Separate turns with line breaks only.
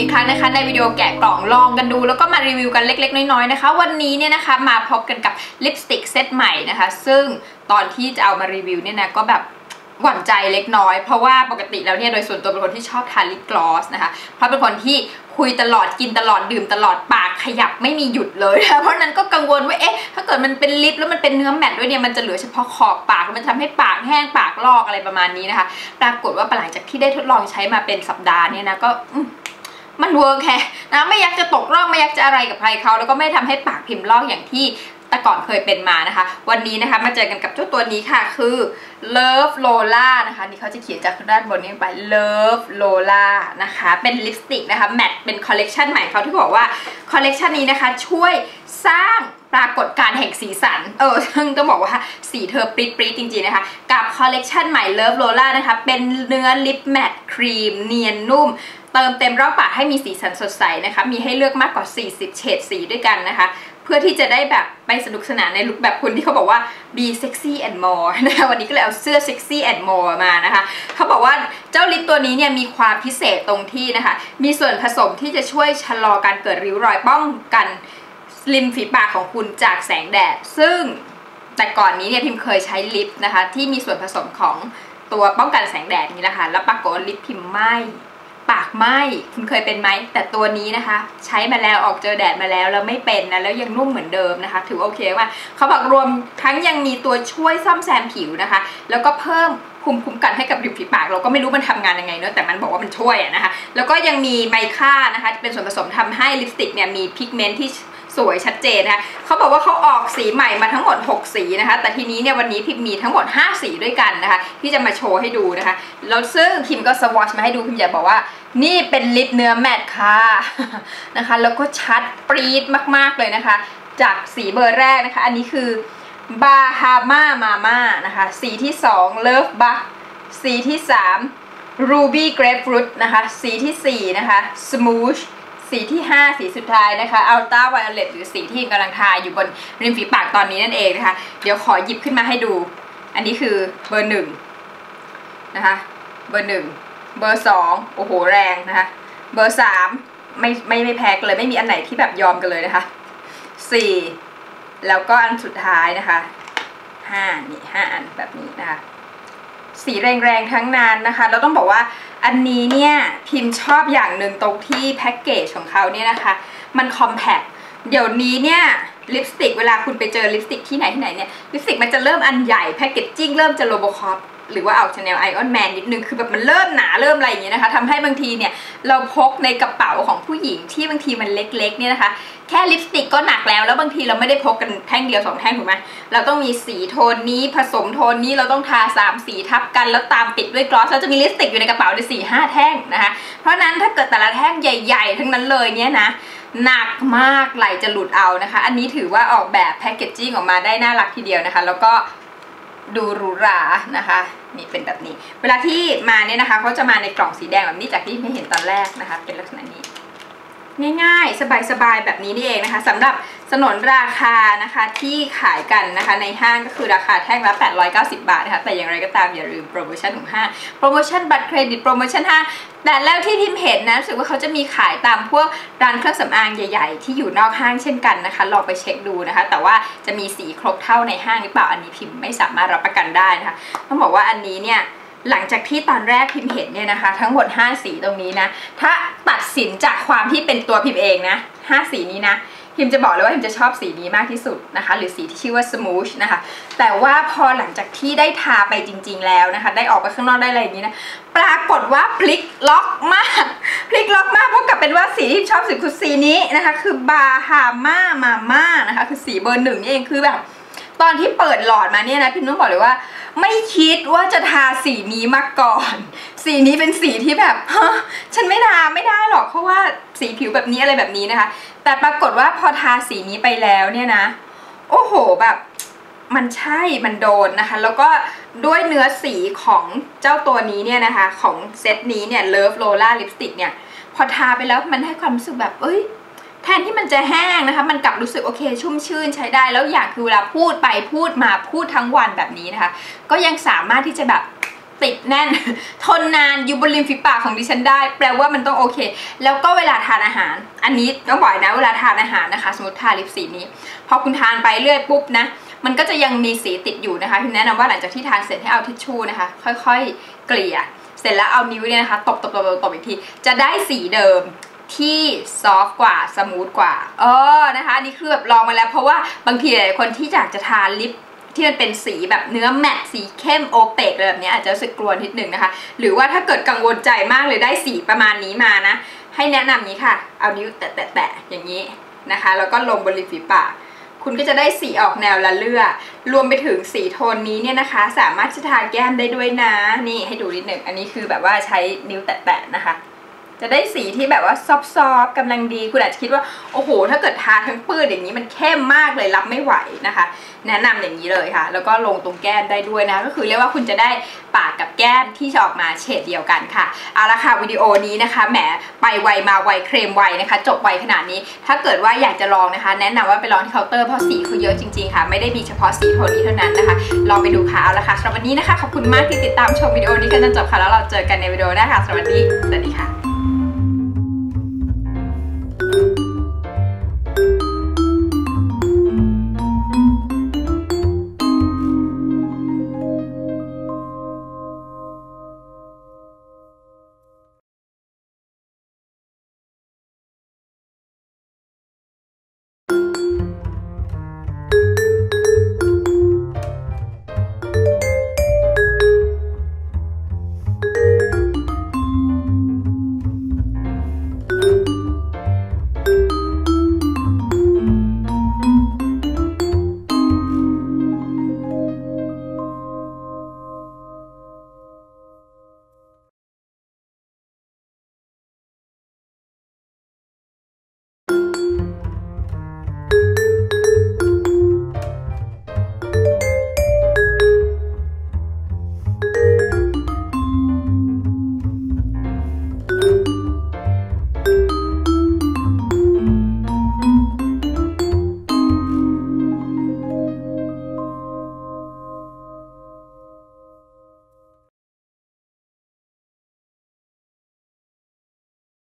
พิมพ์อีกครั้งนะคะ ในวิดีโอแกะกล่องลองกันดู แล้วก็มารีวิวกันเล็ก ๆ น้อยๆนะคะ วันนี้เนี่ยนะคะมาพบกันกับลิปสติกเซตใหม่นะคะ ซึ่งตอนที่จะเอามารีวิวเนี่ยนะก็แบบหวั่นใจเล็กน้อย เพราะว่าปกติแล้วเนี่ยโดยส่วนตัวเป็นคนที่ชอบทาลิปกลอสนะคะเพราะเป็นคนที่คุยตลอดกินตลอดดื่มตลอดปากขยับไม่มีหยุดเลยนะเพราะนั้นก็กังวลว่าเอ๊ะถ้าเกิดมันเป็นลิปแล้วมันเป็นเนื้อแมตต์ด้วยเนี่ยมันจะเหลือเฉพาะขอบปากมันทำให้ปากแห้งปากลอกอะไรประมาณนี้นะคะ ปรากฏว่าหลังจากที่ได้ทดลองใช้มาเป็นสัปดาห์เนี่ยนะก็ มันเวิร์กแค่นะไม่อยากจะตกลอกไม่อยากจะอะไรกับใครเขาแล้วก็ไม่ทำให้ปากพิมพ์ลอกอย่างที่แต่ก่อนเคยเป็นมานะคะ วันนี้นะคะมาเจอกันกับเจ้าตัวนี้ค่ะคือ Love Lola นะคะนี่เขาจะเขียนจากด้านบนนี้ไป Love Lola นะคะเป็นลิปสติกนะคะแมทเป็นคอลเลกชันใหม่เขาที่บอกว่าคอลเลกชันนี้นะคะช่วยสร้างปรากฏการแห่งสีสัน เออซึ่งต้องบอกว่าสีเธอปริ๊ดปริ๊ดจริงๆนะคะ กับคอลเลกชันใหม่ Love Lola นะคะเป็นเนื้อลิปแมทครีมเนียนนุ่ม เติมเต็มรอบปากให้มีสีสันสดใสนะคะ มีให้เลือกมากกว่า 40 เฉดสีด้วยกันนะคะ เพื่อที่จะได้แบบไปสนุกสนานในลุคแบบคุณที่เขาบอกว่า be sexy and more นะคะวันนี้ก็เลยเอาเสื้อ sexy and more มานะคะ เขาบอกว่าเจ้าลิปตัวนี้เนี่ยมีความพิเศษตรงที่นะคะ มีส่วนผสมที่จะช่วยชะลอการเกิดริ้วรอยป้องกันริมฝีปากของคุณจากแสงแดด ซึ่งแต่ก่อนนี้เนี่ยพิมเคยใช้ลิปนะคะ ที่มีส่วนผสมของตัวป้องกันแสงแดดนี้นะคะแล้วปรากฏลิปพิมไหม้ ไหม้คุณเคยเป็นไหมแต่ตัวนี้นะคะ ใช้มาแล้วออกเจอแดดมาแล้วแล้วไม่เป็นนะแล้วยังนุ่มเหมือนเดิมนะคะ ถือโอเคมากเขาบอกรวมทั้งยังมีตัวช่วยซ่อมแซมผิวนะคะ แล้วก็เพิ่มภูมิคุ้มกันให้กับริมฝีปาก เราก็ไม่รู้มันทำงานยังไงเนอะแต่มันบอกว่ามันช่วยนะคะ แล้วก็ยังมีไมค่านะคะเป็นส่วนผสมทำให้ลิปสติกเนี่ยมีพิกเมนต์ที่ สวยชัดเจนนะคะเขาบอกว่าเขาออกสีใหม่มาทั้งหมด 6 สีนะคะ แต่ทีนี้เนี่ยวันนี้พิมมีทั้งหมด 5 สีด้วยกันนะคะที่จะมาโชว์ให้ดูนะคะแล้วซึ่งพิมก็สวอชมาให้ดูพิมอยากบอกว่านี่เป็นลิปเนื้อแมตค่ะนะคะแล้วก็ชัดปรีดมากๆเลยนะคะ จากสีเบอร์แรกนะคะ อันนี้คือบาฮามามาม่านะคะ สีที่2 Love Bug สีที่ 3 Ruby Grapefruit นะคะ สีที่ 4 นะคะ Smooth สีที่ 5 สีสุดท้ายนะคะ Ultra Violet หรือสีที่กำลังทาอยู่บนริมฝีปากตอนนี้นั่นเองนะคะ เดี๋ยวขอหยิบขึ้นมาให้ดู อันนี้คือเบอร์หนึ่งนะคะเบอร์หนึ่งเบอร์สองโอ้โหแรงนะคะ เบอร์สามไม่ไม่ไม่แพ้กันเลยไม่มีอันไหนที่แบบยอมกันเลยนะคะสี่แล้วก็อันสุดท้ายนะคะห้านี่ห้าอันแบบนี้นะคะ สีแรงๆทั้งนั้นนะคะแล้วต้องบอกว่าอันนี้เนี่ยพิมพ์ชอบอย่างหนึ่งตรงที่แพ็กเกจของเขาเนี่ยนะคะ มันคอมแพคเดี๋ยวนี้เนี่ยลิปสติกเวลาคุณไปเจอลิปสติกที่ไหนที่ไหนเนี่ยลิปสติกมันจะเริ่มอันใหญ่แพ็กเกจจิ้งเริ่มจะโลโบคอปหรือว่าเอาชาแนลไอออนแมนนิดนึงคือแบบมันเริ่มหนาเริ่มอะไรอย่างเงี้ยนะคะทำให้บางทีเนี่ย เราพกในกระเป๋าของผู้หญิงที่บางทีมันเล็กๆเนี่ยนะคะ แค่ลิปสติกก็หนักแล้วแล้วบางทีเราไม่ได้พกกันแท่งเดียวสองแท่งถูกไหมเราต้องมีสีโทนนี้ผสมโทนนี้เราต้องทาสามสีทับกัน แล้วตามปิดด้วยกลอสเราจะมีลิปสติกอยู่ในกระเป๋าในสี่ห้าแท่งนะคะ เพราะนั้นถ้าเกิดแต่ละแท่งใหญ่ๆ ทั้งนั้นเลยเนี่ยนะหนักมากไหลจะหลุดเอานะคะ อันนี้ถือว่าออกแบบแพคเกจจิ้งออกมาได้น่ารักทีเดียวนะคะ แล้วก็ ดูหรูหรานะคะ นี่เป็นแบบนี้ เวลาที่มาเนี่ยนะคะเขาจะมาในกล่องสีแดงแบบนี้จากที่ไม่เห็นตอนแรกนะคะ เป็นลักษณะนี้ ง่ายๆ สบายๆ แบบนี้นี่เองนะคะสำหรับสนนราคานะคะที่ขายกันนะคะในห้างก็คือราคาแท่งละ 890 บาทนะคะแต่อย่างไรก็ตามอย่าลืมโปรโมชั่นของห้างโปรโมชั่นบัตรเครดิตโปรโมชั่นห้างแต่แล้วที่พิมเห็นนะรู้สึกว่าเขาจะมีขายตามพวกร้านเครื่องสำอางใหญ่ ๆ ที่อยู่นอกห้างเช่นกันนะคะลองไปเช็คดูนะคะ แต่ว่าจะมีสีครบเท่าในห้างหรือเปล่าอันนี้พิมไม่สามารถรับประกันได้นะคะต้องบอกว่าอันนี้เนี่ย หลังจากที่ตอนแรกพิมเห็นเนี่ยนะคะ ทั้งหมด 5 สีตรงนี้นะ ถ้าตัดสินจากความที่เป็นตัวพิมเองนะ 5 สีนี้นะ พิมจะบอกเลยว่าพิมจะชอบสีนี้มากที่สุดนะคะ หรือสีที่ชื่อว่า smooth นะคะ แต่ว่าพอหลังจากที่ได้ทาไปจริง ๆ แล้วนะคะ ได้ออกไปข้างนอกได้อะไรอย่างนี้นะ ปรากฏว่าพลิกล็อกมาก พลิกล็อกมากเพราะกับเป็นว่าสีที่ชอบสีคือสีนี้นะคะ คือบาฮาม่ามาม่านะคะ คือสีเบอร์หนึ่งนี่เองคือแบบ ตอนที่เปิดหลอดมาเนี่ยนะพิมต้องบอกเลยว่า ไม่คิดว่าจะทาสีนี้มาก่อน สีนี้เป็นสีที่แบบฮะฉันไม่ทาไม่ได้หรอกเพราะว่าสีผิวแบบนี้อะไรแบบนี้นะคะ แต่ปรากฏว่าพอทาสีนี้ไปแล้วเนี่ยนะ โอ้โหแบบมันใช่มันโดนนะคะ แล้วก็ด้วยเนื้อสีของเจ้าตัวนี้เนี่ยนะคะ ของเซตนี้เนี่ย Love Lola Lipstick เนี่ย พอทาไปแล้วมันให้ความรู้สึกแบบ เอ้ย แทนที่มันจะแห้งนะคะ มันกลับรู้สึกโอเค ชุ่มชื่นใช้ได้ แล้วอย่างคือเวลาพูดไปพูดมาพูดทั้งวันแบบนี้นะคะ ก็ยังสามารถที่จะแบบติดแน่น ทนนานอยู่บนริมฝีปากของดิฉันได้ แปลว่ามันต้องโอเค แล้วก็เวลาทานอาหาร อันนี้ต้องบอกนะเวลาทานอาหารนะคะ สมมติทาลิปสีนี้ พอคุณทานไปเรื่อยปุ๊บนะมันก็จะยังมีสีติดอยู่นะคะพิมแนะนำว่าหลังจากที่ทานเสร็จให้เอาทิชชู่นะคะ ค่อยๆ เกลี่ย เสร็จแล้วเอานิ้วเนี่ยนะคะ ตบตบตบตบตบอีกที จะได้สีเดิม ที่ซอฟต์กว่าสมูทกว่าเออนะคะนนี้คือแบบลองมาแล้ว เพราะว่าบางทีหลายคนที่อยากจะทาลิปที่มันเป็นสีแบบเนื้อแมตต์สีเข้มโอเปกอะไรแบบนี้อาจจะรู้สึกกลัวนิดนึงนะคะ หรือว่าถ้าเกิดกังวลใจมากเลยได้สีประมาณนี้มานะ ให้แนะนำนี้ค่ะ เอานิ้วแตะๆๆอย่างนี้นะคะ แล้วก็ลงบนริมฝีปากคุณก็จะได้สีออกแนวละเลือ รวมไปถึงสีโทนนี้เนี่ยนะคะ สามารถจะทาแก้มได้ด้วยนะ นี่ให้ดูนิดหนึ่ง อันนี้คือแบบว่าใช้นิ้วแตะๆนะคะ จะได้สีที่แบบว่าซอฟๆกำลังดีคุณอาจจะคิดว่าโอ้โห ถ้าเกิดทาทั้งปื้ดอย่างนี้มันเข้มมากเลยรับไม่ไหวนะคะ แนะนำอย่างนี้เลยค่ะ แล้วก็ลงตรงแก้มได้ด้วยนะ ก็คือเรียกว่าคุณจะได้ปากกับแก้มที่จะออกมาเฉดเดียวกันค่ะเอาละค่ะวิดีโอนี้นะคะแหมไปไวมาไวเคลมไวนะคะ จบไวขนาดนี้ ถ้าเกิดว่าอยากจะลองนะคะ แนะนำว่าไปลองที่เคาน์เตอร์เพราะสีเขาเยอะจริงๆค่ะ ไม่ได้มีเฉพาะสีโทนนี้เท่านั้นนะคะลองไปดูค่ะเอาละค่ะสำหรับวันนี้นะคะขอบคุณมากที่ติดตามชมวิดีโอนี้กันจนจบค่ะแล้วเราเจอกันในวิดีโอหน้าค่ะสำหรับวันนี้สวัสดีค่ะ